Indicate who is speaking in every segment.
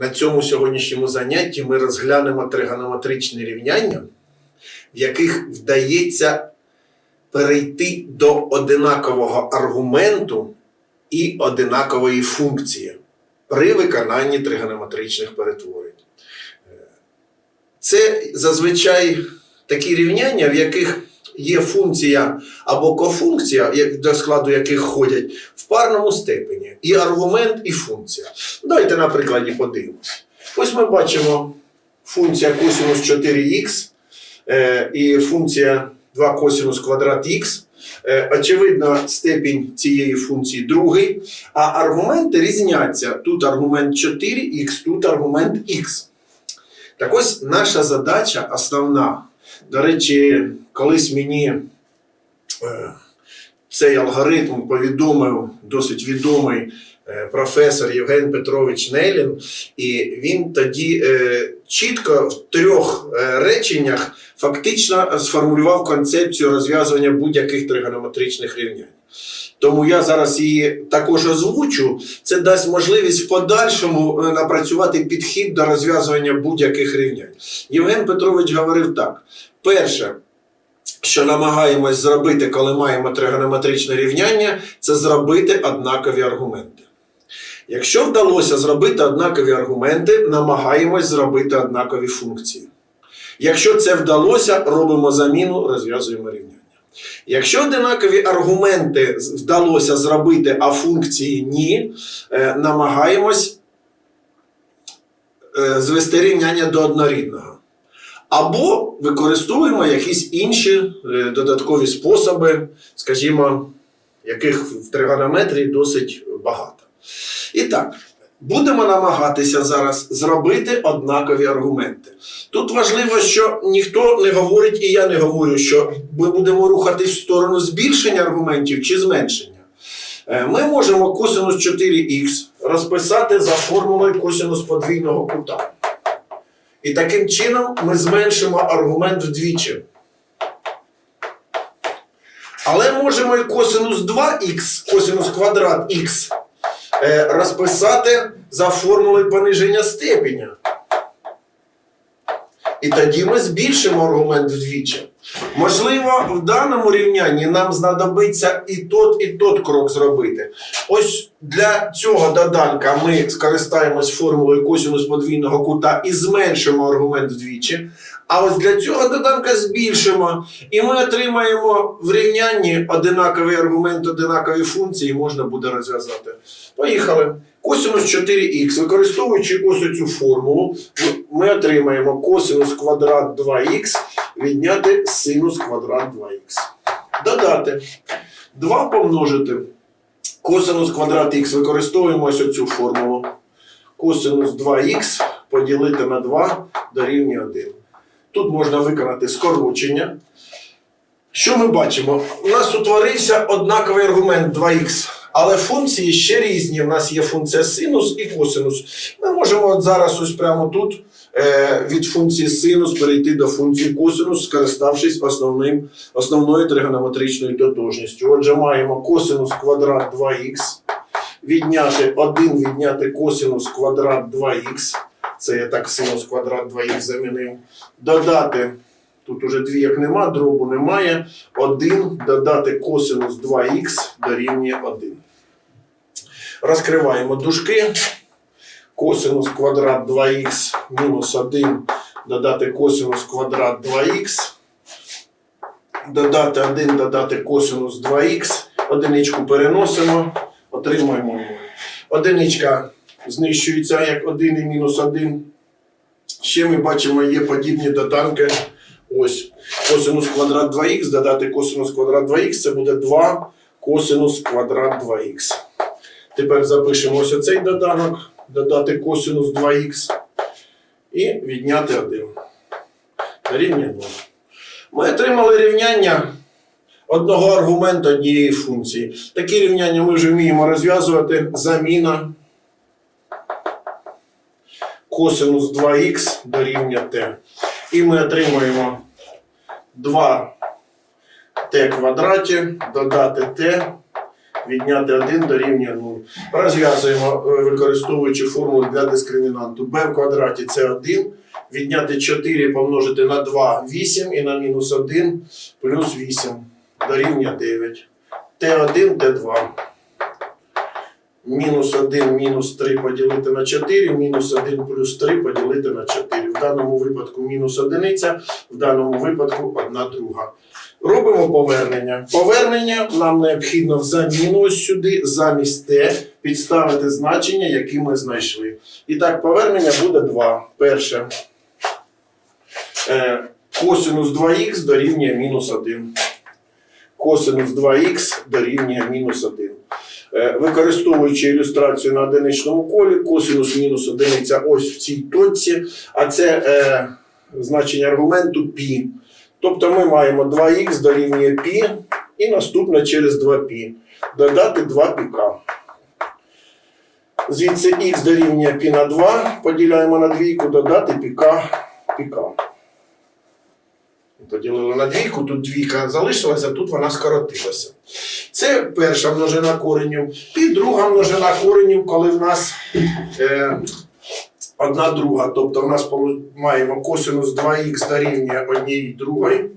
Speaker 1: На цьому сьогоднішньому занятті ми розглянемо тригонометричні рівняння, в яких вдається перейти до одинакового аргументу і одинакової функції при виконанні тригонометричних перетворень. Це зазвичай такі рівняння, в яких є функція або кофункція, до складу яких ходять в парному степені. І аргумент, і функція. Давайте на прикладі подивимось. Ось ми бачимо функція косинус 4х е, і функція 2 косинус квадрат х. Е, очевидно, степінь цієї функції другий, а аргументи різняться. Тут аргумент 4х, тут аргумент х. Так ось наша задача основна. До речі, колись мені е, цей алгоритм повідомив досить відомий е, професор Євген Петрович Нелін, і він тоді е, чітко в трьох реченнях фактично сформулював концепцію розв'язування будь-яких тригонометричних рівнянь. Тому я зараз її також озвучу. Це дасть можливість в подальшому напрацювати підхід до розв'язування будь-яких рівнянь. Євген Петрович говорив так: перше, що намагаємось зробити, коли маємо тригонометричне рівняння, це зробити однакові аргументи. Якщо вдалося зробити однакові аргументи, намагаємось зробити однакові функції. Якщо це вдалося, робимо заміну, розв'язуємо рівняння. Якщо одинакові аргументи вдалося зробити, а функції ні, е, намагаємось е, звести рівняння до однорідного. Або використовуємо якісь інші е, додаткові способи, скажімо, яких в тригонометрії досить багато. І так, будемо намагатися зараз зробити однакові аргументи. Тут важливо, що ніхто не говорить, і я не говорю, що ми будемо рухатись в сторону збільшення аргументів чи зменшення. Е, Ми можемо косинус 4х розписати за формулою косинус подвійного кута. І таким чином ми зменшимо аргумент вдвічі. Але можемо і косинус 2х, косинус квадрат х, е, розписати за формулою пониження степеня. І тоді ми збільшимо аргумент вдвічі. Можливо, в даному рівнянні нам знадобиться і тот, і тот крок зробити. Ось для цього доданка ми скористаємось формулою косинус подвійного кута і зменшимо аргумент вдвічі. А ось для цього доданка збільшимо. І ми отримаємо в рівнянні одинаковий аргумент, одинакові функції, можна буде розв'язати. Поїхали. Косинус 4х, використовуючи ось цю формулу, ми отримаємо косинус квадрат 2х відняти синус квадрат 2х. Додати 2 помножити. Косинус квадрат х використовуємо ось цю формулу. Косинус 2х поділити на 2 дорівнює 1. Тут можна виконати скорочення. Що ми бачимо? У нас утворився однаковий аргумент 2х, але функції ще різні. У нас є функція синус і косинус. Ми можемо от зараз ось прямо тут від функції синус перейти до функції косинус, скориставшись основним, основною тригонометричною тотожністю. Отже, маємо косинус квадрат 2х, відняти 1 відняти косинус квадрат 2х. Це я так синус квадрат 2х замінив. Додати, тут уже двійок нема, дробу немає. 1 додати косинус 2х дорівнює 1. Розкриваємо дужки. Косинус квадрат 2х мінус 1 додати косинус квадрат 2х. Додати 1 додати косинус 2х. Одиничку переносимо, отримуємо 0. Одиничка знищується як 1 і мінус 1. Ще ми бачимо, є подібні доданки. Ось косинус квадрат 2х, додати косинус квадрат 2х, це буде 2 косинус квадрат 2х. Тепер запишемо ось оцей доданок, додати косинус 2х і відняти 1. Рівня 0. Ми отримали рівняння одного аргументу однієї функції. Такі рівняння ми вже вміємо розв'язувати. Заміна косинус 2х дорівнює t. І ми отримуємо 2 t квадраті, додати t відняти 1 дорівнює 0. Розв'язуємо, е, використовуючи формулу для дискримінанту. b в квадраті це 1, відняти 4 помножити на 2 8 і на мінус 1 плюс 8 дорівнює 9. Т1, Т2. Мінус 1, мінус 3 поділити на 4, мінус 1 плюс 3 поділити на 4. В даному випадку мінус одиниця, в даному випадку 1 друга. Робимо повернення. Повернення нам необхідно в заміну сюди, замість Т, підставити значення, які ми знайшли. І так, повернення буде 2. Перше. Е, косинус 2х дорівнює мінус 1. Косинус 2х дорівнює мінус 1. Е, Використовуючи ілюстрацію на одиничному колі, косинус мінус одиниця ось в цій точці, а це е, значення аргументу π. Тобто ми маємо 2х дорівнює π і наступне через 2π. Додати 2 піка. Звідси х дорівнює π на 2, поділяємо на двійку, додати піка піка. Поділили на двійку, тут двійка залишилася, тут вона скоротилася. Це перша множина коренів. І друга множина коренів, коли в нас е, одна друга. Тобто в нас маємо косинус 2х дорівнює однієї другої.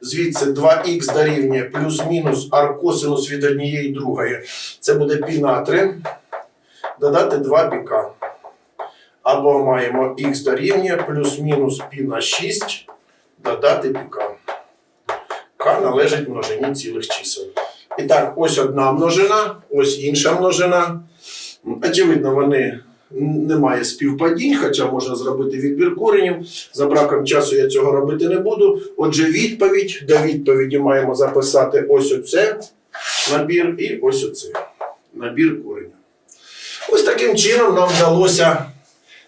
Speaker 1: Звідси 2х дорівнює плюс-мінус аркосинус від однієї другої. Це буде пі на 3. Додати 2 піка. Або маємо х дорівнює плюс-мінус пі на 6. Додати піка. К належить множині цілих чисел. І так, ось одна множина, ось інша множина. Очевидно, вони немає співпадінь, хоча можна зробити відбір коренів. За браком часу я цього робити не буду. Отже, відповідь до відповіді маємо записати ось оце набір і ось оце набір коренів. Ось таким чином нам вдалося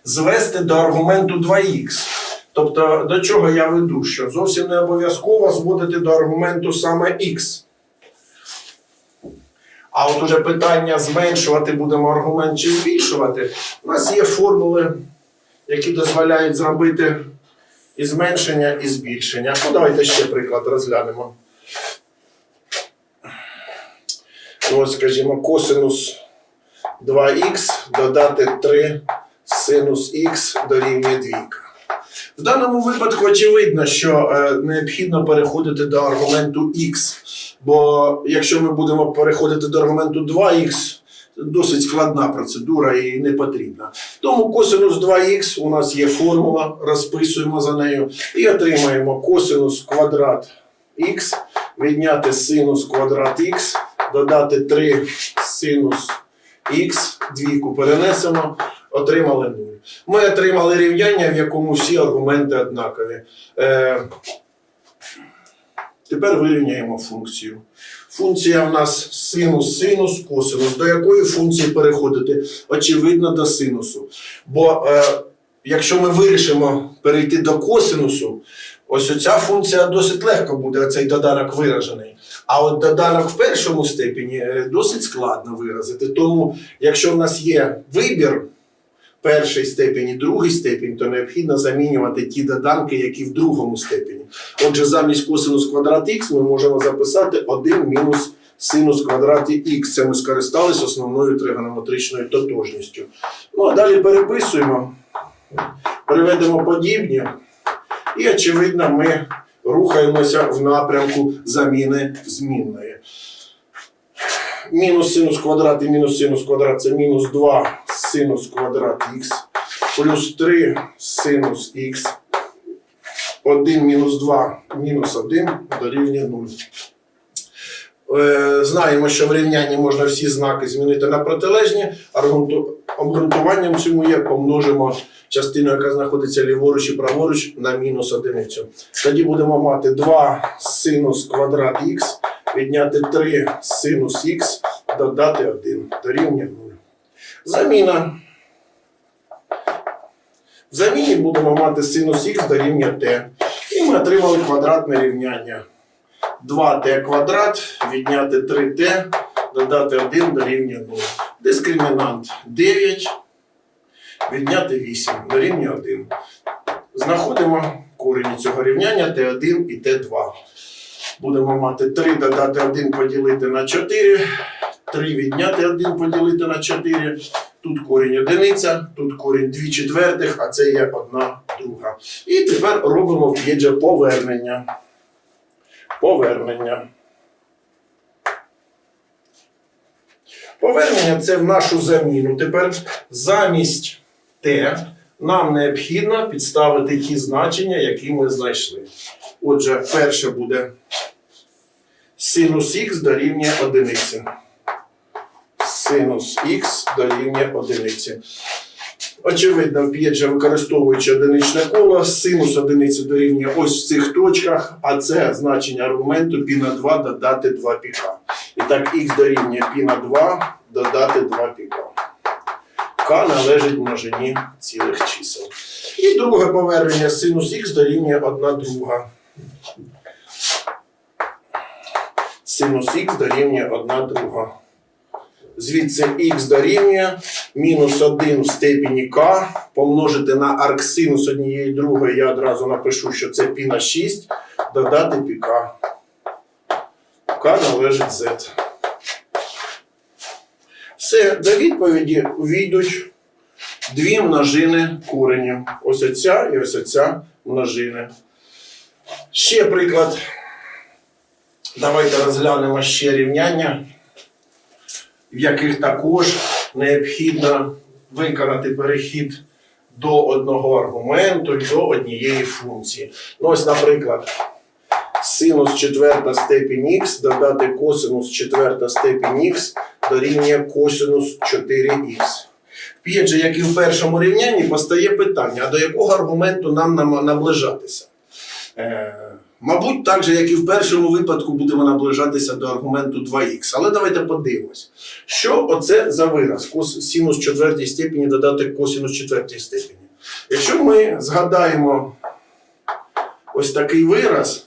Speaker 1: звести до аргументу 2х. Тобто, до чого я веду, що зовсім не обов'язково зводити до аргументу саме х. А от уже питання зменшувати будемо аргумент чи збільшувати. У нас є формули, які дозволяють зробити і зменшення, і збільшення. Ну, давайте ще приклад розглянемо. Ось, скажімо, косинус 2х додати 3 синус х дорівнює 2. В даному випадку очевидно, що е, необхідно переходити до аргументу х. Бо якщо ми будемо переходити до аргументу 2х, досить складна процедура і не потрібна. Тому косинус 2х у нас є формула, розписуємо за нею і отримаємо косинус квадрат х, відняти синус квадрат х, додати 3 синус х, двійку перенесемо, отримали 0. Ми отримали рівняння, в якому всі аргументи однакові. Е, Тепер вирівняємо функцію. Функція в нас синус, синус, косинус. До якої функції переходити? Очевидно, до синусу. Бо е, якщо ми вирішимо перейти до косинусу, ось оця функція досить легко буде, оцей доданок виражений. А от доданок в першому степені е, досить складно виразити. Тому, якщо в нас є вибір, перший степень і другий степень, то необхідно замінювати ті доданки, які в другому степені. Отже, замість косинус квадрат х ми можемо записати 1 мінус синус квадраті х. Це ми скористалися основною тригонометричною тотожністю. Ну а далі переписуємо, приведемо подібні, і, очевидно, ми рухаємося в напрямку заміни змінної. Мінус синус квадрат і мінус синус квадрат це мінус 2 синус квадрат х, плюс 3 синус х, 1 мінус 2 мінус 1 дорівнює 0. Е, Знаємо, що в рівнянні можна всі знаки змінити на протилежні. Обґрунтуванням цьому є помножимо частину, яка знаходиться ліворуч і праворуч, на мінус одиницю. Тоді будемо мати 2 синус квадрат х, відняти 3 синус х, додати 1 дорівнює 0. Заміна. В заміні будемо мати синус х дорівнює t. І ми отримали квадратне рівняння. 2t квадрат відняти 3t, додати 1 дорівнює 0. Дискримінант 9, відняти 8 дорівнює 1. Знаходимо корені цього рівняння t1 і t2. Будемо мати 3 додати 1 поділити на 4. 3 відняти 1 поділити на 4. Тут корінь одиниця, тут корінь 2 четвертих, а це є 1 друга. І тепер робимо в повернення. Повернення. Повернення це в нашу заміну. Тепер замість Т нам необхідно підставити ті значення, які ми знайшли. Отже, перше буде синус х дорівнює одиниці. Синус х дорівнює одиниці. Очевидно, п'єджа, використовуючи одиничне коло, синус одиниці дорівнює ось в цих точках, а це значення аргументу π на 2 додати 2 піка. І так, х дорівнює π на 2 додати 2 піка. К належить множині цілих чисел. І друге повернення синус х дорівнює 1 друга. Синус х дорівнює 1 друга. Звідси х дорівнює мінус 1 в степені k помножити на арксинус однієї другої, я одразу напишу, що це π на 6, додати πk. К належить z. Все, до відповіді увійдуть дві множини коренів. Ось оця і ось оця множини. Ще приклад. Давайте розглянемо ще рівняння, в яких також необхідно виконати перехід до одного аргументу і до однієї функції. Ну, ось, наприклад, синус четверта степінь х додати косинус четверта степінь х дорівнює косинус 4х. П'єдже, як і в першому рівнянні, постає питання, а до якого аргументу нам наближатися? Е, мабуть, так же, як і в першому випадку, будемо наближатися до аргументу 2х. Але давайте подивимось, що оце за вираз кос, синус четвертій степені додати косинус четвертій степені. Якщо ми згадаємо ось такий вираз,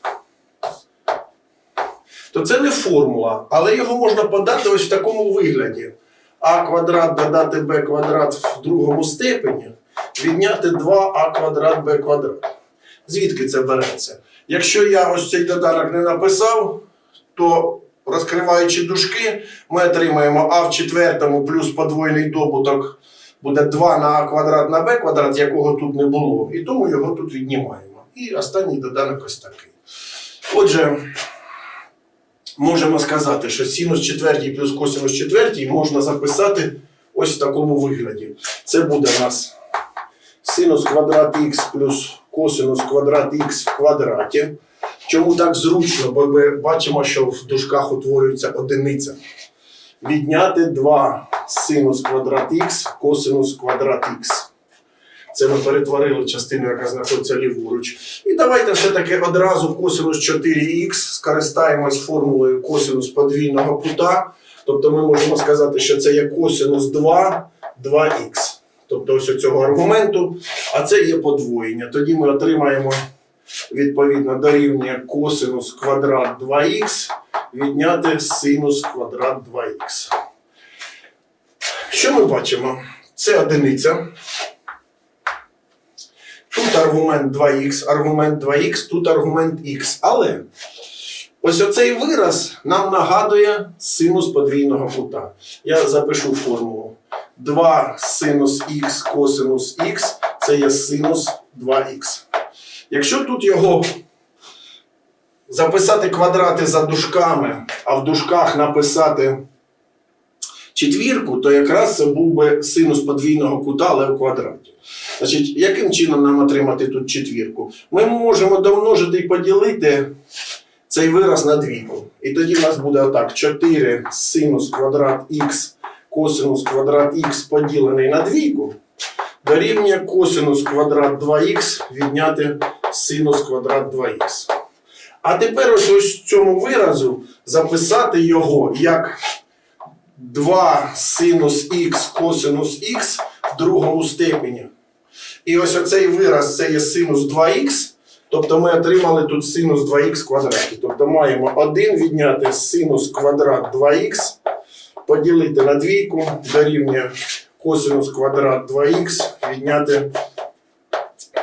Speaker 1: то це не формула, але його можна подати ось в такому вигляді. А квадрат додати b квадрат в другому степені, відняти 2а квадрат b квадрат. Звідки це береться? Якщо я ось цей доданок не написав, то розкриваючи дужки, ми отримаємо а в четвертому плюс подвойний добуток буде 2 на а квадрат на b квадрат, якого тут не було, і тому його тут віднімаємо. І останній доданок ось такий. Отже, можемо сказати, що синус четвертій плюс косинус четвертій можна записати ось в такому вигляді. Це буде у нас синус квадрат х плюс косинус квадрат х в квадраті. Чому так зручно? Бо ми бачимо, що в дужках утворюється одиниця. Відняти 2 синус квадрат х, косинус квадрат х. Це ми перетворили частину, яка знаходиться ліворуч. І давайте все-таки одразу косинус 4х скористаємось формулою косинус подвійного кута. Тобто ми можемо сказати, що це є косинус 2, 2х. Тобто ось цього аргументу, а це є подвоєння. Тоді ми отримаємо відповідно дорівнює косинус квадрат 2х відняти синус квадрат 2х. Що ми бачимо? Це одиниця. Тут аргумент 2х, аргумент 2х, тут аргумент х. Але ось оцей вираз нам нагадує синус подвійного кута. Я запишу формулу. 2 синус х косинус х це є синус 2х. Якщо тут його записати квадрати за дужками, а в дужках написати четвірку, то якраз це був би синус подвійного кута, але в квадраті. Значить, яким чином нам отримати тут четвірку? Ми можемо домножити і поділити цей вираз на двійку. І тоді в нас буде отак: 4 синус квадрат х косинус квадрат х поділений на двійку дорівнює косинус квадрат 2х відняти синус квадрат 2х. А тепер ось ось цьому виразу записати його як 2 синус х косинус х в другому степені. І ось оцей вираз це є синус 2х. Тобто ми отримали тут синус 2х квадраті. Тобто маємо 1 відняти синус квадрат 2х поділити на двійку дорівнює косинус квадрат 2х відняти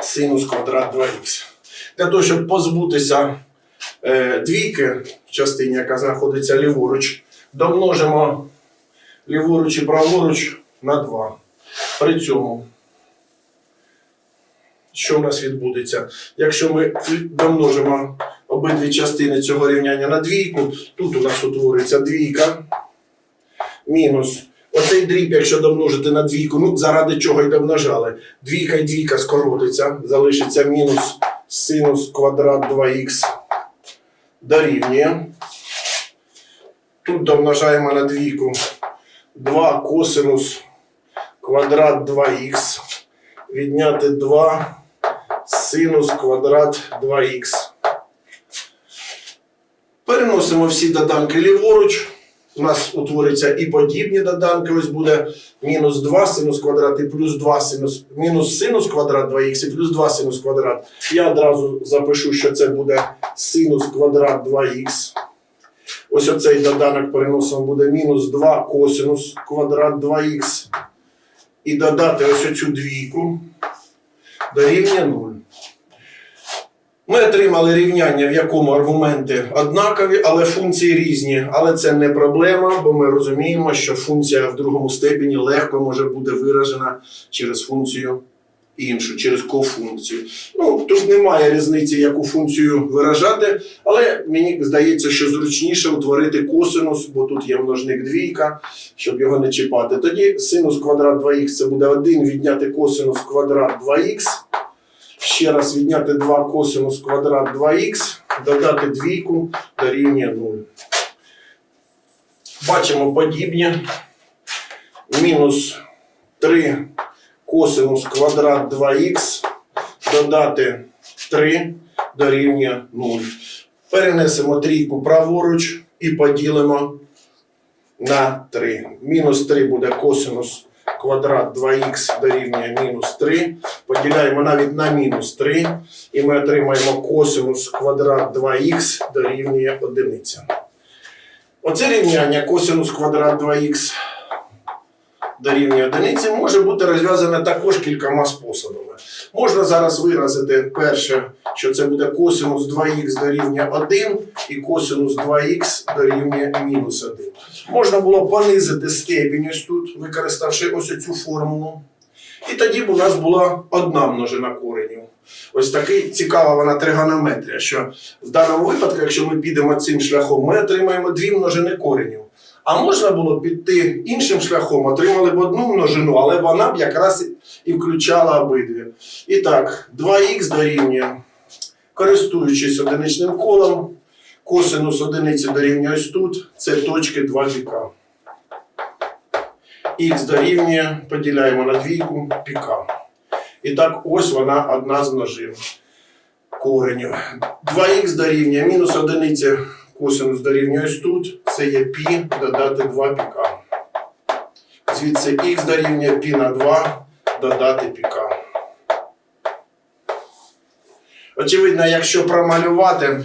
Speaker 1: синус квадрат 2х. Для того, щоб позбутися е, двійки в частині, яка знаходиться ліворуч, домножимо ліворуч і праворуч на 2. При цьому, що у нас відбудеться? Якщо ми домножимо обидві частини цього рівняння на двійку, тут у нас утвориться двійка мінус. Оцей дріб, якщо домножити на двійку, ну заради чого й домножали. Двійка і двійка скоротиться, залишиться мінус синус квадрат 2х дорівнює. Тут домножаємо на двійку 2 косинус квадрат 2х відняти 2 синус квадрат 2х. Переносимо всі доданки ліворуч. У нас утвориться і подібні доданки. Ось буде мінус 2 синус квадрат і плюс 2 синус, мінус синус квадрат 2х і плюс 2 синус квадрат. Я одразу запишу, що це буде синус квадрат 2х. Ось оцей доданок переносимо буде мінус 2 косинус квадрат 2х. І додати ось оцю двійку дорівнює 0. Ми отримали рівняння, в якому аргументи однакові, але функції різні. Але це не проблема, бо ми розуміємо, що функція в другому степені легко може бути виражена через функцію іншу, через кофункцію. Ну, тут немає різниці, яку функцію виражати, але мені здається, що зручніше утворити косинус, бо тут є множник двійка, щоб його не чіпати. Тоді синус квадрат 2х це буде 1 відняти косинус квадрат 2х. Ще раз відняти 2 косинус квадрат 2х, додати двійку дорівнює 0. Бачимо подібні. Мінус 3 косинус квадрат 2х, додати 3 дорівнює 0. Перенесемо трійку праворуч і поділимо на 3. Мінус 3 буде косинус квадрат 2х дорівнює мінус 3. Поділяємо навіть на мінус 3. І ми отримаємо косинус квадрат 2х дорівнює 1. Оце рівняння косинус квадрат 2х дорівнює одиниці може бути розв'язане також кількома способами. Можна зараз виразити перше, що це буде косинус 2х дорівнює 1 і косинус 2х дорівнює мінус 1. Можна було понизити степінь ось тут, використавши ось цю формулу. І тоді б у нас була одна множина коренів. Ось такий цікава вона тригонометрія, що в даному випадку, якщо ми підемо цим шляхом, ми отримаємо дві множини коренів. А можна було піти іншим шляхом, отримали б одну множину, але вона б якраз і включала обидві. І так, 2х дорівнює, користуючись одиничним колом, косинус одиниці дорівнює ось тут, це точки 2 піка. Х дорівнює, поділяємо на двійку піка. І так, ось вона одна з множин коренів. 2х дорівнює мінус одиниця косинус дорівнює ось тут. Це є пі додати 2 піка. Звідси х дорівнює пі на 2 додати піка. Очевидно, якщо промалювати,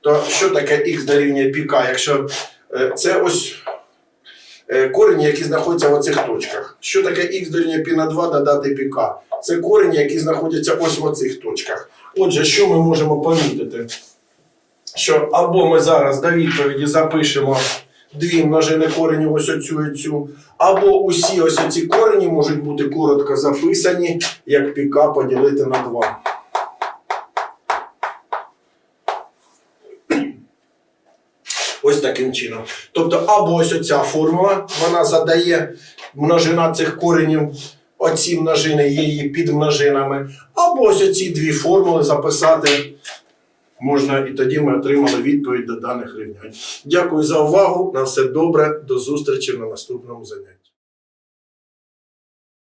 Speaker 1: то що таке х дорівнює піка? Якщо е, це ось е, корені, які знаходяться в оцих точках. Що таке х дорівнює пі на 2 додати піка? Це корені, які знаходяться ось в оцих точках. Отже, що ми можемо помітити? Що або ми зараз до відповіді запишемо дві множини коренів ось оцю і цю, або усі ось ці корені можуть бути коротко записані, як піка поділити на 2. Ось таким чином. Тобто, або ось оця формула, вона задає множина цих коренів, оці множини є її підмножинами, або ось оці дві формули записати можна, і тоді ми отримали відповідь до даних рівнянь. Дякую за увагу. На все добре. До зустрічі на наступному занятті.